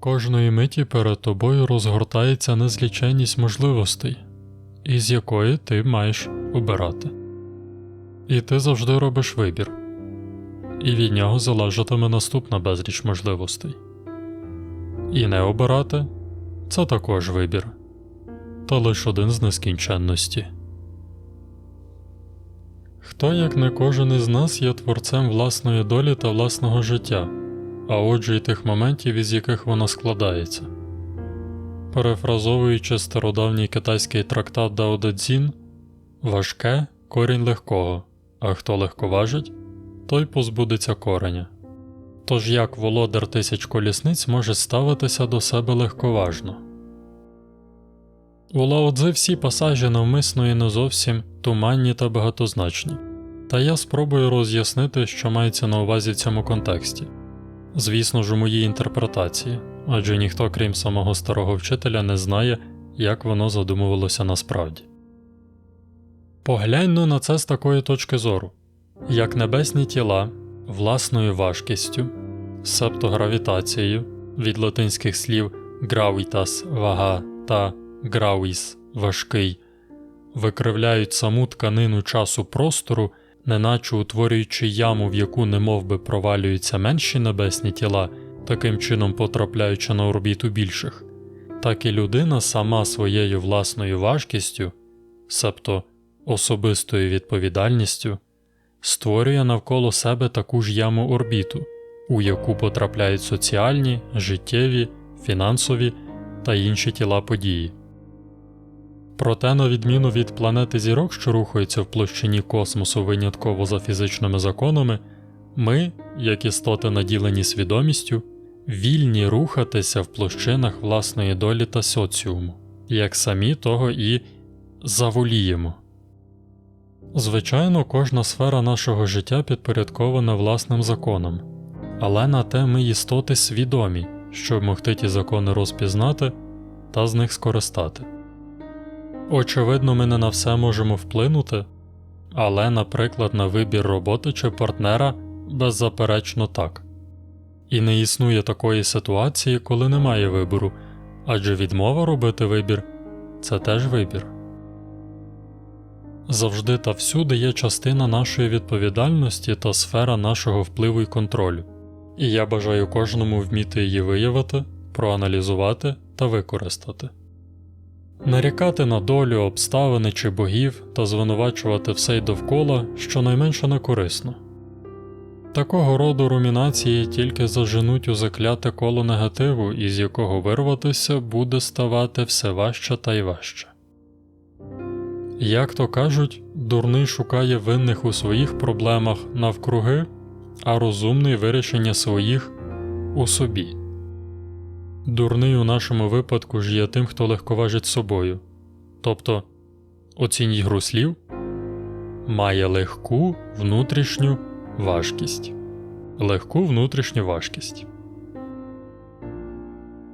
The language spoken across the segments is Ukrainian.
Кожної миті перед тобою розгортається незліченність можливостей, із якої ти маєш обирати. І ти завжди робиш вибір, і від нього залежатиме наступна безліч можливостей. І не обирати це також вибір, та лише один з нескінченності. Хто, як не кожен із нас, є творцем власної долі та власного життя, а отже й тих моментів, із яких вона складається. Перефразовуючи стародавній китайський трактат Дао Цзін, важке корінь легкого, а хто легковажить, той позбудеться кореня. Тож як володар тисяч колісниць може ставитися до себе легковажно? У Лао Цзи всі пасажі навмисно і не зовсім туманні та багатозначні, та я спробую роз'яснити, що мається на увазі в цьому контексті. Звісно ж, у моїй інтерпретації, адже ніхто, крім самого старого вчителя, не знає, як воно задумувалося насправді. Погляньмо на це з такої точки зору як небесні тіла власною важкістю, себто гравітацією від латинських слів gravitas – вага та gravis – важкий, викривляють саму тканину часу простору, неначе утворюючи яму, в яку немов би провалюються менші небесні тіла, таким чином потрапляючи на орбіту більших, так і людина сама своєю власною важкістю, себто особистою відповідальністю, створює навколо себе таку ж яму орбіту, у яку потрапляють соціальні, життєві, фінансові та інші тіла події. Проте, на відміну від планети зірок, що рухаються в площині космосу винятково за фізичними законами, ми, як істоти наділені свідомістю, вільні рухатися в площинах власної долі та соціуму, як самі того і заволіємо. Звичайно, кожна сфера нашого життя підпорядкована власним законам, але на те ми істоти свідомі, щоб могти ті закони розпізнати та з них скористати. Очевидно, ми не на все можемо вплинути, але, наприклад, на вибір роботи чи партнера беззаперечно так. І не існує такої ситуації, коли немає вибору, адже відмова робити вибір це теж вибір. Завжди та всюди є частина нашої відповідальності та сфера нашого впливу і контролю, і я бажаю кожному вміти її виявити, проаналізувати та використати. Нарікати на долю, обставини чи богів та звинувачувати все й довкола щонайменше не корисно. Такого роду румінації тільки заженуть у закляте коло негативу, із якого вирватися буде ставати все важче та й важче. Як то кажуть, дурний шукає винних у своїх проблемах навкруги, а розумний вирішення своїх у собі. Дурний у нашому випадку ж є тим, хто легковажить собою, тобто оцініть гру слів, має легку внутрішню важкість, легку внутрішню важкість.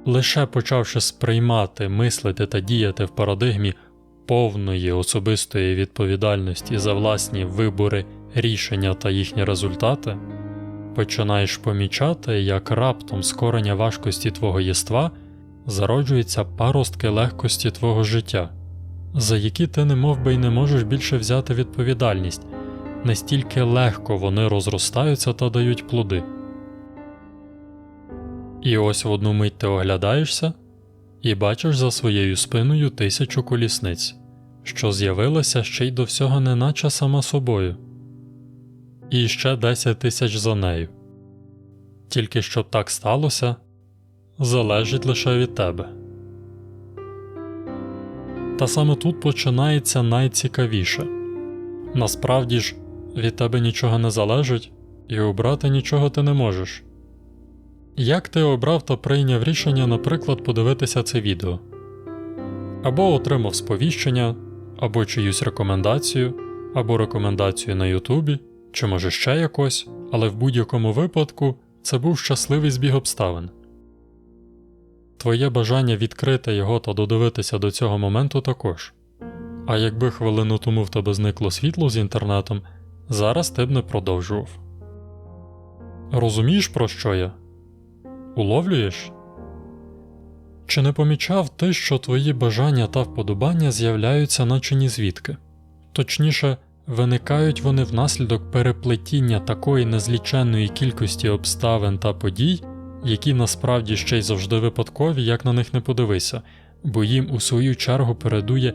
Лише почавши сприймати, мислити та діяти в парадигмі повної особистої відповідальності за власні вибори, рішення та їхні результати, починаєш помічати, як раптом з кореня важкості твого єства зароджуються паростки легкості твого життя, за які ти немов би й не можеш більше взяти відповідальність, настільки легко вони розростаються та дають плоди. І ось в одну мить ти оглядаєшся і бачиш за своєю спиною тисячу колісниць, що з'явилася ще й до всього неначе сама собою, і ще десять тисяч за нею. Тільки щоб так сталося, залежить лише від тебе. Та саме тут починається найцікавіше насправді ж від тебе нічого не залежить, і обрати нічого ти не можеш. Як ти обрав та прийняв рішення, наприклад, подивитися це відео, або отримав сповіщення, або чиюсь рекомендацію, або рекомендацію на Ютубі, чи може ще якось, але в будь-якому випадку це був щасливий збіг обставин. Твоє бажання відкрити його та додивитися до цього моменту також. А якби хвилину тому в тебе зникло світло з інтернетом, зараз ти б не продовжував. Розумієш, про що я? Уловлюєш? Чи не помічав ти, що твої бажання та вподобання з'являються наче ні звідки? Точніше, виникають вони внаслідок переплетіння такої незліченної кількості обставин та подій, які насправді ще й завжди випадкові, як на них не подивися, бо їм у свою чергу передує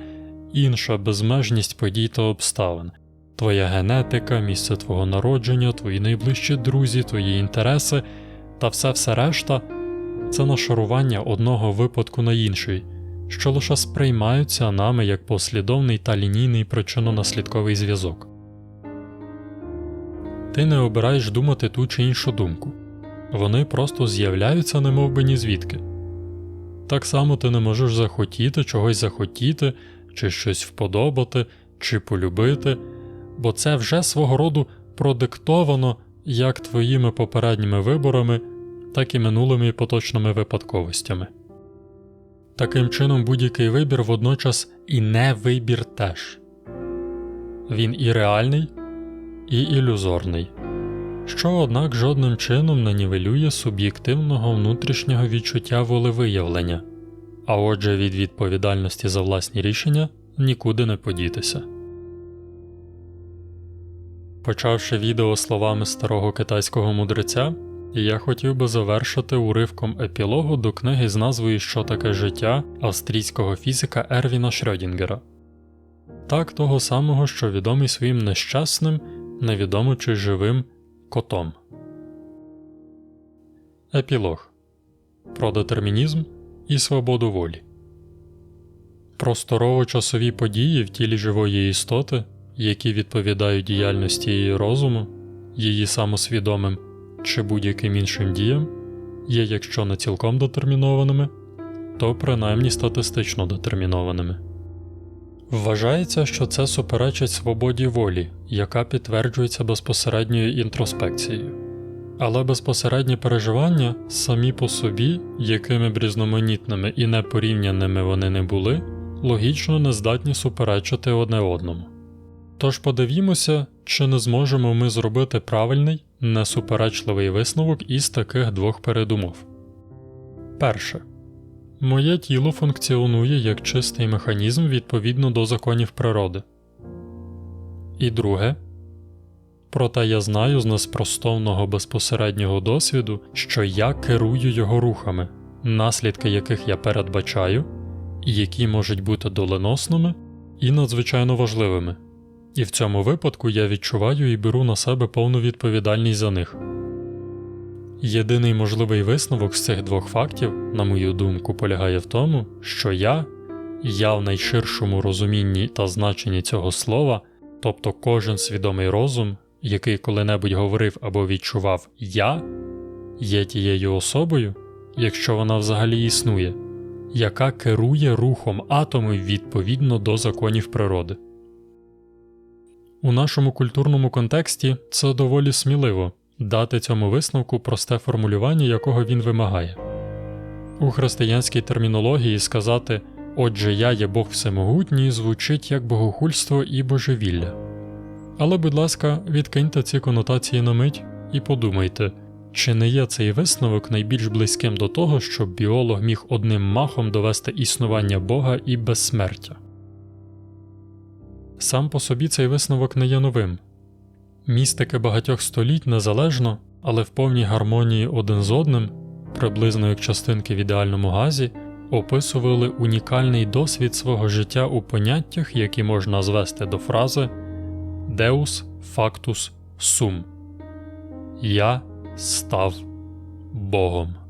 інша безмежність подій та обставин, твоя генетика, місце твого народження, твої найближчі друзі, твої інтереси та все все решта це нашарування одного випадку на інший, що лише сприймаються нами як послідовний та лінійний причинно-наслідковий зв'язок. Ти не обираєш думати ту чи іншу думку, вони просто з'являються немов би ні звідки. Так само ти не можеш захотіти чогось захотіти, чи щось вподобати, чи полюбити, бо це вже свого роду продиктовано як твоїми попередніми виборами, так і минулими і поточними випадковостями. Таким чином, будь-який вибір водночас і не вибір теж він і реальний, і ілюзорний, що, однак, жодним чином не нівелює суб'єктивного внутрішнього відчуття волевиявлення, а отже, від відповідальності за власні рішення нікуди не подітися. Почавши відео словами старого китайського мудреця, я хотів би завершити уривком епілогу до книги з назвою Що таке життя австрійського фізика Ервіна Шрёдінгера. Так того самого, що відомий своїм нещасним, невідомо чи живим котом. Епілог Про детермінізм і свободу волі. Просторово часові події в тілі живої істоти, які відповідають діяльності її розуму, її самосвідомим чи будь-яким іншим діям, є якщо не цілком детермінованими, то принаймні статистично детермінованими. Вважається, що це суперечить свободі волі, яка підтверджується безпосередньою інтроспекцією. Але безпосередні переживання самі по собі, якими б різноманітними і непорівняними вони не були, логічно не здатні суперечити одне одному. Тож подивімося, чи не зможемо ми зробити правильний, несуперечливий висновок із таких двох передумов. Перше. Моє тіло функціонує як чистий механізм відповідно до законів природи. І друге. Проте я знаю з неспростовного безпосереднього досвіду, що я керую його рухами, наслідки яких я передбачаю, і які можуть бути доленосними і надзвичайно важливими. І в цьому випадку я відчуваю і беру на себе повну відповідальність за них. Єдиний можливий висновок з цих двох фактів, на мою думку, полягає в тому, що я, я в найширшому розумінні та значенні цього слова, тобто кожен свідомий розум, який коли-небудь говорив або відчував я, є тією особою, якщо вона взагалі існує, яка керує рухом атомів відповідно до законів природи. У нашому культурному контексті це доволі сміливо дати цьому висновку просте формулювання, якого він вимагає. У християнській термінології сказати Отже, я є Бог Всемогутній звучить як богохульство і божевілля. Але, будь ласка, відкиньте ці конотації на мить і подумайте, чи не є цей висновок найбільш близьким до того, щоб біолог міг одним махом довести існування Бога і безсмертя. Сам по собі цей висновок не є новим. Містики багатьох століть незалежно, але в повній гармонії один з одним, приблизно як частинки в ідеальному газі, описували унікальний досвід свого життя у поняттях, які можна звести до фрази Deus factus sum Я став Богом.